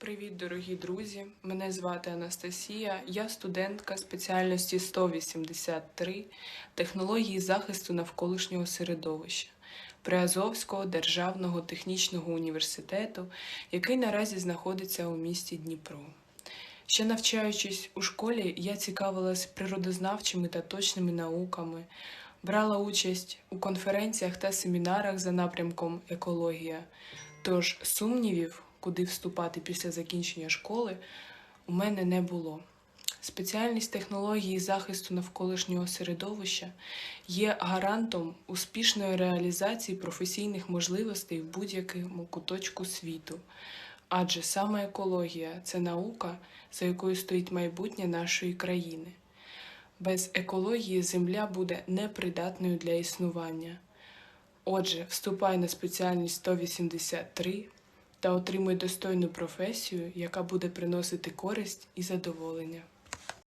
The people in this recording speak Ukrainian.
Привіт, дорогі друзі! Мене звати Анастасія. Я студентка спеціальності 183 технології захисту навколишнього середовища Приазовського державного технічного університету, який наразі знаходиться у місті Дніпро. Ще навчаючись у школі, я цікавилась природознавчими та точними науками, брала участь у конференціях та семінарах за напрямком екологія. Тож сумнівів, куди вступати після закінчення школи, у мене не було. Спеціальність технології захисту навколишнього середовища є гарантом успішної реалізації професійних можливостей в будь-якому куточку світу. Адже саме екологія це наука, за якою стоїть майбутнє нашої країни. Без екології земля буде непридатною для існування. Отже, вступай на спеціальність 183 та отримуй достойну професію, яка буде приносити користь і задоволення.